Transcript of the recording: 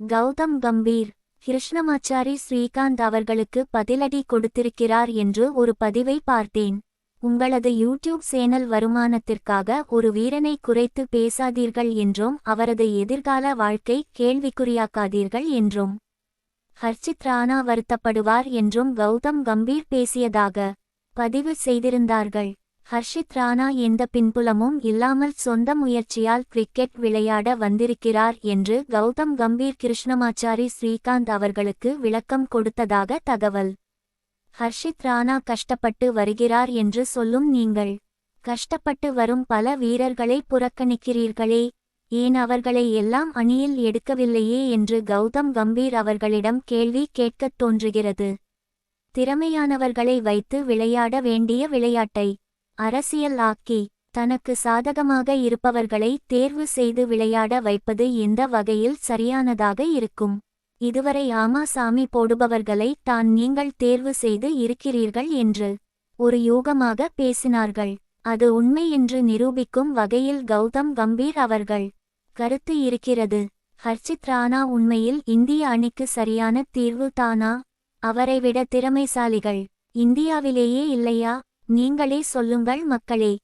கௌதம் கம்பீர். கிருஷ்ணமாச்சாரி ஸ்ரீகாந்த் அவர்களுக்கு பதிலடி கொடுத்திருக்கிறார் என்று ஒரு பதிவை பார்த்தேன். உங்களது யூடியூப் சேனல் வருமானத்திற்காக ஒரு வீரனை குறைத்து பேசாதீர்கள் என்றும் அவரது எதிர்கால வாழ்க்கை கேள்விக்குறியாக்காதீர்கள் என்றும். ஹர்ஷித் ராணா வருத்தப்படுவார் என்றும் கௌதம் கம்பீர் பேசியதாக பதிவு செய்திருந்தார்கள். ஹர்ஷித் ராணா எந்த பின்புலமும் இல்லாமல் சொந்த முயற்சியால் கிரிக்கெட் விளையாட வந்திருக்கிறார் என்று கௌதம் கம்பீர் கிருஷ்ணமாச்சாரி ஸ்ரீகாந்த் அவர்களுக்கு விளக்கம் கொடுத்ததாக தகவல். ஹர்ஷித் ராணா கஷ்டப்பட்டு வருகிறார் என்று சொல்லும் நீங்கள். கஷ்டப்பட்டு வரும் பல வீரர்களை புறக்கணிக்கிறீர்களே. ஏன் அவர்களை எல்லாம் அணியில் எடுக்கவில்லையே என்று கௌதம் கம்பீர் அவர்களிடம் கேள்வி கேட்கத் தோன்றுகிறது. திறமையானவர்களை வைத்து விளையாட வேண்டிய விளையாட்டை அரசியல் ஆக்கி தனக்கு சாதகமாக இருப்பவர்களை தேர்வு செய்து விளையாட வைப்பது எந்த வகையில் சரியானதாக இருக்கும். இதுவரை ஆமாசாமி போடுபவர்களை தான் நீங்கள் தேர்வு செய்து இருக்கிறீர்கள் என்று ஒரு யூகமாக பேசினார்கள். அது உண்மை என்று நிரூபிக்கும் வகையில் கௌதம் கம்பீர் அவர்கள் கருத்து இருக்கிறது. ஹர்ஷித் ராணா உண்மையில் இந்திய அணிக்கு சரியான தீர்வு தானா? அவரை விட திறமைசாலிகள். இந்தியாவிலேயே இல்லையா? நீங்களே சொல்லுங்கள் மக்களே.